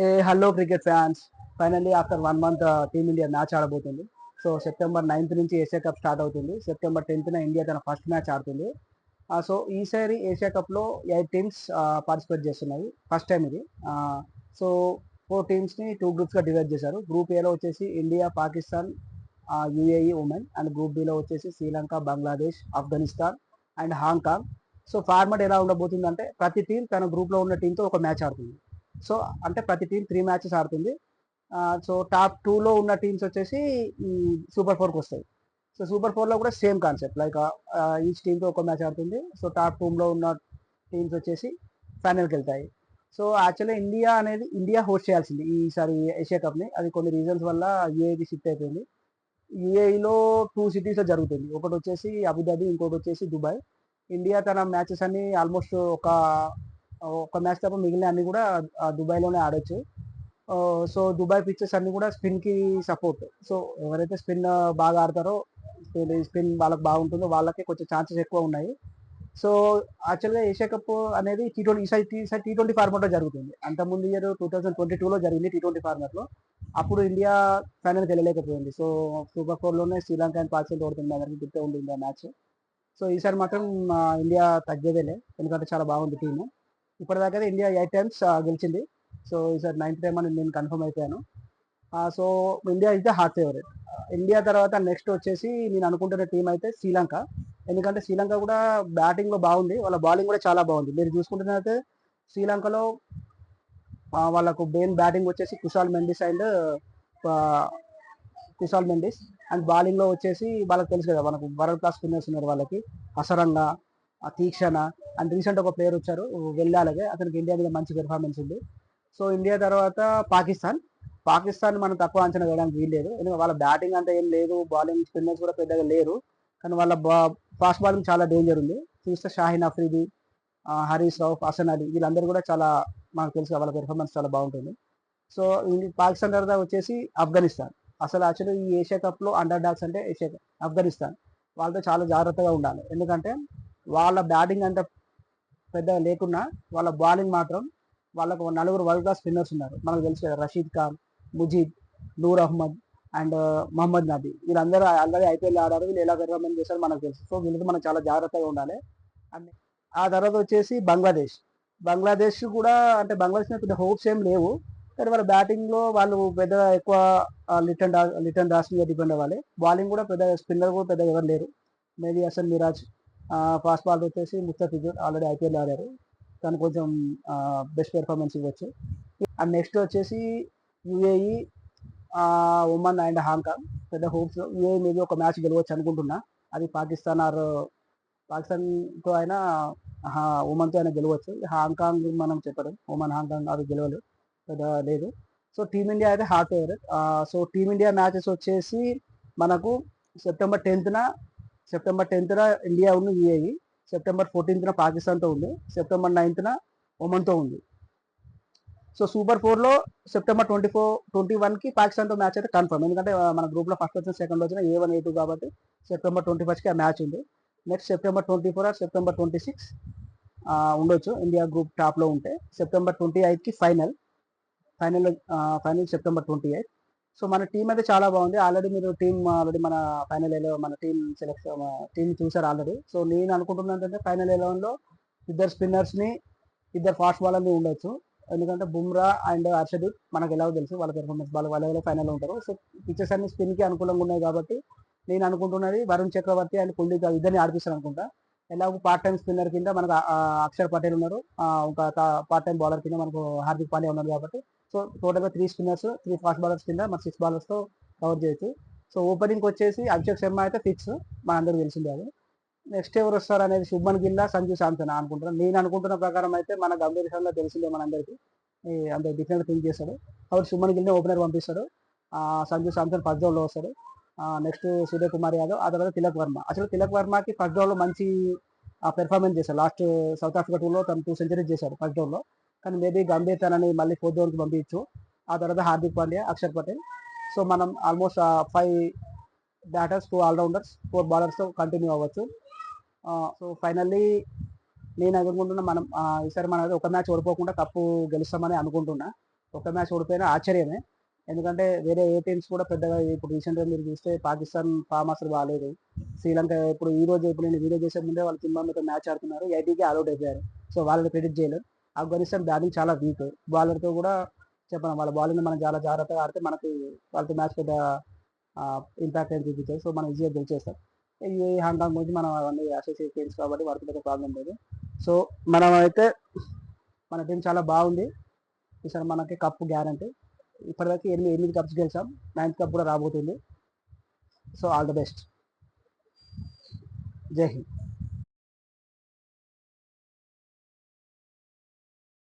Hey hello cricket fans finally after one month Team India match ఆడబోతుంది. So September ninth నుంచి Asia cup start అవుతుంది. September టెన్త్న India తన first match ఆడుతుంది. So ఈసారి Asia కప్లో eight teams participate చేస్తున్నాయి. First time ఇది. So four టీమ్స్ని టూ గ్రూప్స్గా డివైడ్ చేశారు. గ్రూప్ ఏలో వచ్చేసి India Pakistan UAE Oman and group below వచ్చేసి Sri Lanka Bangladesh Afghanistan and Hong Kong so format ఎలా ఉండబోతుంది అంటే ప్రతి టీం తన గ్రూప్లో ఉన్న టీంతో ఒక మ్యాచ్ ఆడుతుంది. సో అంటే ప్రతి టీం త్రీ మ్యాచెస్ ఆడుతుంది. సో టాప్ టూలో ఉన్న టీమ్స్ వచ్చేసి సూపర్ ఫోర్కి వస్తాయి. సో సూపర్ ఫోర్లో కూడా సేమ్ కాన్సెప్ట్. లైక్ ఈచ్ టీంతో ఒక మ్యాచ్ ఆడుతుంది. సో టాప్ టూలో ఉన్న టీమ్స్ వచ్చేసి ఫైనల్కి వెళ్తాయి. సో యాక్చువల్లీ ఇండియా అనేది ఇండియా హోస్ట్ చేయాల్సింది ఈసారి ఏషియా కప్ని. అది కొన్ని రీజన్స్ వల్ల యూఏకి షిఫ్ట్ అయిపోయింది. యూఏఈలో టూ సిటీస్లో జరుగుతుంది. ఒకటి వచ్చేసి అబుదాబి ఇంకోటి వచ్చేసి దుబాయ్. ఇండియా తన మ్యాచెస్ అన్ని ఆల్మోస్ట్ ఒక ఒక మ్యాచ్ తప్ప మిగిలిన అన్ని కూడా దుబాయ్లోనే ఆడొచ్చు. సో దుబాయ్ పిక్చర్స్ అన్ని కూడా స్పిన్కి సపోర్ట్ సో ఎవరైతే స్పిన్ బాగా ఆడతారో స్పిన్ వాళ్ళకి బాగుంటుందో వాళ్ళకి కొంచెం ఛాన్సెస్ ఎక్కువ ఉన్నాయి. సో యాక్చువల్గా ఏషియా కప్ అనేది టీ ట్వంటీ ఈసారి ఈసారి టీ ట్వంటీ ఫార్మాట్లో జరుగుతుంది. అంతకుముందు ఇయర్ టూ థౌసండ్ ట్వంటీ టూలో జరిగింది టీ ట్వంటీ ఫార్మాట్లో అప్పుడు ఇండియా ఫైనల్కి వెళ్ళలేకపోయింది. సో సూపర్ ఫోర్లోనే శ్రీలంక అండ్ పాకిస్తాన్ ఓడుతుంది అందరికీ గుర్తే ఉండింది ఆ మ్యాచ్ సో ఈసారి మాత్రం ఇండియా తగ్గేదేలే. ఎందుకంటే చాలా బాగుంది టీము ఇప్పటిదాకా ఇండియా ఎయిట్ టైమ్స్ గెలిచింది. సో ఈసారి నైన్త్ టైమ్ అని నేను కన్ఫర్మ్ అయిపోయాను. సో ఇండియా అయితే హార్ట్ ఫేవరెట్ ఇండియా తర్వాత నెక్స్ట్ వచ్చేసి నేను అనుకుంటున్న టీం అయితే శ్రీలంక ఎందుకంటే శ్రీలంక కూడా బ్యాటింగ్లో బాగుంది. వాళ్ళ బౌలింగ్ కూడా చాలా బాగుంది. మీరు చూసుకుంటున్నైతే శ్రీలంకలో వాళ్ళకు మెయిన్ బ్యాటింగ్ వచ్చేసి కుషాల్ మెండిస్ అండ్ కుషాల్ మెండిస్ అండ్ బౌలింగ్లో వచ్చేసి వాళ్ళకి తెలుసు కదా మనకు వరల్డ్ క్లాస్ స్పిన్నర్స్ ఉన్నారు వాళ్ళకి. అసరంగా తీక్షణ అండ్ రీసెంట్ ఒక ప్లేయర్ వచ్చారు వెళ్ళాలగే అతనికి ఇండియా మీద మంచి పెర్ఫార్మెన్స్ ఉంది. సో ఇండియా తర్వాత పాకిస్తాన్. పాకిస్తాన్ మనం తక్కువ అంచనా వేయడానికి వీల్లేదు. ఎందుకంటే వాళ్ళ బ్యాటింగ్ అంతా ఏం లేదు బౌలింగ్ స్పిన్నర్స్ కూడా పెద్దగా లేరు. కానీ వాళ్ళ ఫాస్ట్ బౌలింగ్ చాలా డేంజర్ ఉంది. చూస్తే షాహీన్ అఫ్రీది హరీష్ రౌఫ్ హసన్ అలీ వీళ్ళందరూ కూడా చాలా మనకు తెలుసు వాళ్ళ పెర్ఫార్మెన్స్ చాలా బాగుంటుంది. సో పాకిస్తాన్ తర్వాత వచ్చేసి ఆఫ్ఘనిస్తాన్. అసలు యాక్చువల్లీ ఈ ఏషియా కప్లో అండర్ డాగ్స్ అంటే ఏషియా ఆఫ్ఘనిస్తాన్. వాళ్ళతో చాలా జాగ్రత్తగా ఉండాలి. ఎందుకంటే వాళ్ళ బ్యాటింగ్ అంత పెద్దగా లేకున్నా వాళ్ళ బౌలింగ్ మాత్రం వాళ్ళకు నలుగురు వరల్డ్ క్లాస్ స్పిన్నర్స్ ఉన్నారు. మనకు తెలుసు కదా రషీద్ ఖాన్ ముజీద్ నూర్ అహ్మద్ అండ్ uh, మహమ్మద్ నబీ. వీళ్ళందరూ ఆల్రెడీ ఐపీఎల్ ఆడారు వీళ్ళు ఎలా పెర్ఫార్మెన్స్ చేశారు మనకు తెలుసు. సో వీళ్ళకి మనం చాలా జాగ్రత్తగా ఉండాలి. అండ్ ఆ తర్వాత వచ్చేసి బంగ్లాదేశ్. బంగ్లాదేశ్ కూడా అంటే బంగ్లాదేశ్ పెద్ద హోప్స్ ఏం లేవు. కానీ వాళ్ళ బ్యాటింగ్లో వాళ్ళు పెద్ద ఎక్కువ uh, లిటన్ లిటన్ దాస్ మీద డిపెండ్ అవ్వాలి. బౌలింగ్ కూడా పెద్ద స్పిన్నర్ కూడా పెద్ద ఎవరు లేరు. మేబీ అసలు మిరాజ్ ఫాస్ట్ బాల్ వచ్చేసి ముస్తఫిజుర్ ఆల్రెడీ ఐపీఎల్ ఆడారు. తను కొంచెం బెస్ట్ పెర్ఫార్మెన్స్ ఇవ్వచ్చు. అండ్ నెక్స్ట్ వచ్చేసి UAE Oman and Hong Kong పెద్ద హోప్స్ యుఏఈ మేబీ ఒక మ్యాచ్ గెలవచ్చు అనుకుంటున్నా. అది పాకిస్తాన్ ఆర్ పాకిస్తాన్తో అయినా ఉమన్తో అయినా గెలవచ్చు. హాంకాంగ్ మనం చెప్పడం ఉమన్ హాంకాంగ్ అది గెలవలు పెద్ద లేదు. సో టీమిండియా అయితే hot favourite so team India matches వచ్చేసి మనకు సెప్టెంబర్ టెన్త్న సెప్టెంబర్ టెన్త్న ఇండియా ఉంది యుఏఈ. సెప్టెంబర్ ఫోర్టీన్త్న పాకిస్తాన్తో ఉంది. సెప్టెంబర్ నైన్త్న ఒమన్తో ఉంది. సో సూపర్ ఫోర్లో సెప్టెంబర్ ట్వంటీ ఫోర్ ట్వంటీ వన్కి పాకిస్తాన్తో మ్యాచ్ అయితే కన్ఫర్మ్. ఎందుకంటే మన గ్రూప్లో ఫస్ట్ వచ్చిన సెకండ్ వచ్చిన ఏ వన్ ఏ టూ కాబట్టి సెప్టెంబర్ ట్వంటీ ఫస్ట్కి ఆ మ్యాచ్ ఉంది. Next September twenty four or September twenty six ఉండొచ్చు. ఇండియా గ్రూప్ టాప్లో ఉంటే. సెప్టెంబర్ ట్వంటీ ఎయిట్కి final. Final final September twenty eight. So మన టీం అయితే చాలా బాగుంది. ఆల్రెడీ మీరు టీం ఆల్రెడీ మన ఫైనల్ ఎలెవెన్ మన టీం సెలెక్ట్ టీం చూసారు ఆల్రెడీ సో నేను అనుకుంటున్నాను ఏంటంటే ఫైనల్ ఎలెవెన్లో ఇద్దరు స్పిన్నర్స్ని ఇద్దరు ఫాస్ట్ బాలర్ని ఉండొచ్చు. ఎందుకంటే బుమ్రా అండ్ హర్షదీప్ మనకు ఎలా తెలుసు? వాళ్ళ పెర్ఫార్మెన్స్ వాళ్ళ వాళ్ళ ఫైనల్ ఉంటారు. సో పిక్చర్స్ అన్ని స్పిన్కి అనుకూలంగా ఉన్నాయి కాబట్టి నేను అనుకుంటున్నది వరుణ్ చక్రవర్తి అండ్ కుల్దీప్ ఇద్దరిని ఆడిపిస్తాను అనుకుంటా. ఎలాగో పార్ట్ టైం స్పిన్నర్ కింద మనకు అక్షర్ పటేల్ ఉన్నారు. ఒక పార్ట్ టైం బౌలర్ కింద మనకు హార్దిక్ పాండ్యా ఉన్నారు కాబట్టి సో టోటల్గా three spinners three fast bowlers కింద మన సిక్స్ బాలర్స్తో కవర్ చేయొచ్చు. సో ఓపెనింగ్ వచ్చేసి అభిషేక్ శర్మ అయితే ఫిక్స్ మన అందరికి తెలిసిందే అది. నెక్స్ట్ ఎవరు వస్తారు అనేది శుభ్మన్ గిల్లా సంజు శాంసన్ అనుకుంటున్నాను నేను అనుకుంటున్న ప్రకారం అయితే మన గంభీర్ విషయంలో తెలిసిందే మనందరికీ. అందరు డిఫరెంట్ థింక్ చేస్తాడు కాబట్టి శుభ్మన్ గిల్ని ఓపెనర్ పంపిస్తాడు. సంజు శాంసన్ ఫస్ట్ జోన్లో వస్తాడు. నెక్స్ట్ సూర్యకుమార్ యాదవ్ ఆ తర్వాత తిలక్ వర్మ. అసలు తిలక్ వర్మకి ఫస్ట్ డౌన్లో మంచి పెర్ఫార్మెన్స్ చేశారు లాస్ట్ సౌత్ ఆఫ్రికా టూలో తను టూ సెంచరీస్ చేశాడు ఫస్ట్ డౌన్లో కానీ మేబీ గంభీర్ తనని మళ్ళీ ఫోర్త్ డౌన్కి పంపించు. ఆ తర్వాత హార్దిక్ పాండ్యా అక్షర్ పటేల్. సో మనం almost five batters two allrounders four bowlers continue అవ్వచ్చు. సో ఫైనల్లీ నేను అనుకుంటున్నా మనం ఈసారి మనం ఒక మ్యాచ్ ఓడిపోకుండా కప్పు గెలుస్తామని అనుకుంటున్నా. ఒక మ్యాచ్ ఓడిపోయినా ఆశ్చర్యమే. ఎందుకంటే వేరే ఏ టీమ్స్ కూడా పెద్దగా ఇప్పుడు రీసెంట్గా మీరు చూస్తే పాకిస్తాన్ ఫామ్ అసలు బాగాలేదు శ్రీలంక ఇప్పుడు ఈ రోజు ఇప్పుడు నేను వీడియో చేసే ముందే వాళ్ళు తిమ్మామితో మ్యాచ్ ఆడుతున్నారు. ఎయిటీకి ఆల్అౌట్ అయిపోయారు. సో వాళ్ళని క్రెడిట్ చేయలేదు ఆఫ్ఘనిస్తాన్ బ్యాటింగ్ చాలా వీక్. బౌలర్తో కూడా చెప్పడం వాళ్ళ బౌలింగ్ మనం చాలా జాగ్రత్తగా ఆడితే మనకి వాళ్ళతో మ్యాచ్ పెద్ద ఇంపాక్ట్ అని చూపించారు సో మనం ఈజీగా గెలిచేస్తాం. ఈ హాంకాంగ్ గురించి మనం అవన్నీ అసోసియేట్ టీమ్స్ కాబట్టి వాటికి పెద్ద ప్రాబ్లం లేదు. సో మనం అయితే మన టీం చాలా బాగుంది. ఈసారి మనకి కప్పు గ్యారంటీ ఇప్పటివరకు ఎనిమిది ఎనిమిది కప్స్ గెలిచాం. నైన్త్ కప్ కూడా రాబోతుంది. సో ఆల్ ద బెస్ట్ జై హింద్.